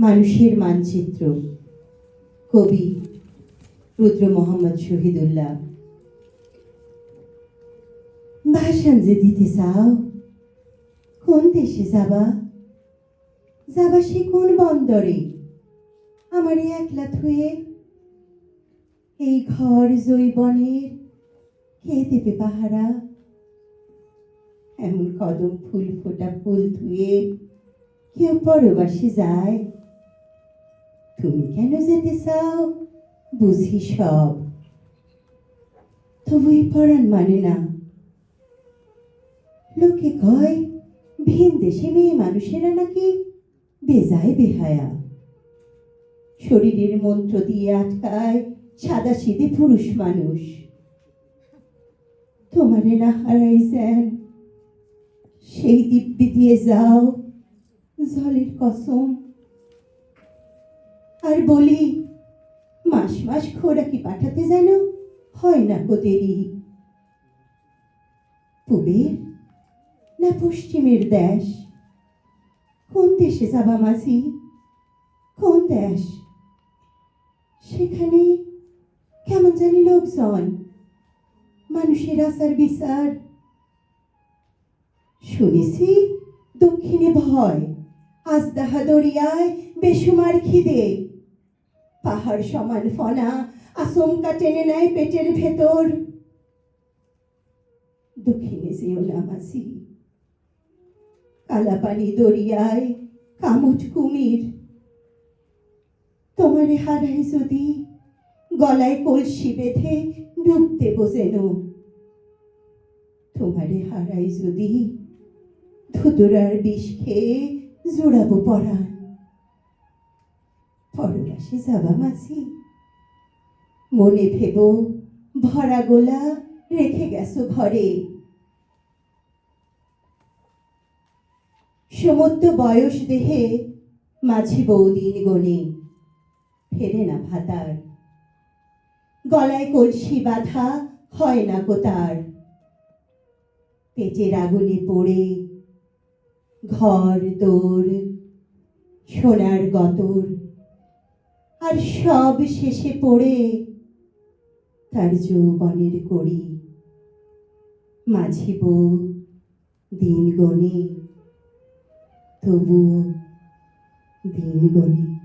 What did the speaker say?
মানুষের মানচিত্র, কবি রুদ্র মোহাম্মদ শহীদুল্লাহ। ভাষণ যে দিতে চাও, কোন দেশে যাবা? যাবা সে কোন বন্দরে? আমার একলা থুয়ে এই ঘর জৈবনের কে দেবে পাহারা? এমন কদম ফুল ফোটা ফুল ধুয়ে কেউ পরবাসে যায়? তুমি কেন যেতে চাও? বুঝি সব। তবু এই মানে না। লোকে কয়, ভিন দেশে মেয়ে মানুষেরা নাকি বেজায় বেহায়া। শরীরের মন্ত্র দিয়ে আটকায় সাদা সিধে পুরুষ মানুষ। তোমারে না হারাই যেন, সেই দিব্যি দিয়ে যাও, জলের কসম আর বলি, মাস মাস খোরাকি পাঠাতে যেন হয় না গো দেরি। না পশ্চিমের দেশ? কোন দেশে যাবা মাঝি? কোন দেশ? সেখানে কেমন জানি লোকজন, মানুষের আচার বিচার। শুনেছি দক্ষিণে ভয়। আজদাহা দরিয়ায় বেসুমার খিদে। পাহাড় সমান ফনা, আচমকা টেনে নেয় পেটের ভেতর। দক্ষিণে যেও না কালাপানি দরিয়ায় কামুট কুমির। তোমারে হারাই যদি গলায় কলসি বেঁধে ডুব দেব তোমারে হারাই যদি ধুতুরার বিষ খেয়ে জোড়াবো পরাণ পরবাসে যাবা মাঝি। মনে ভেব ভরা গোলা রেখে গেছো ঘরে। সমুদ্র বয়স দেহে মাঝি বৌদিন গনে ফেরে না ভাতার। গলায় কলসি বাঁধা হয় না কোতার পেটের আগুনে পড়ে ঘর দোর, সোনার গতর, আর সব শেষে পড়ে তার যৌবনের করি মাঝি বউ দিন গনে তবু দিন গনে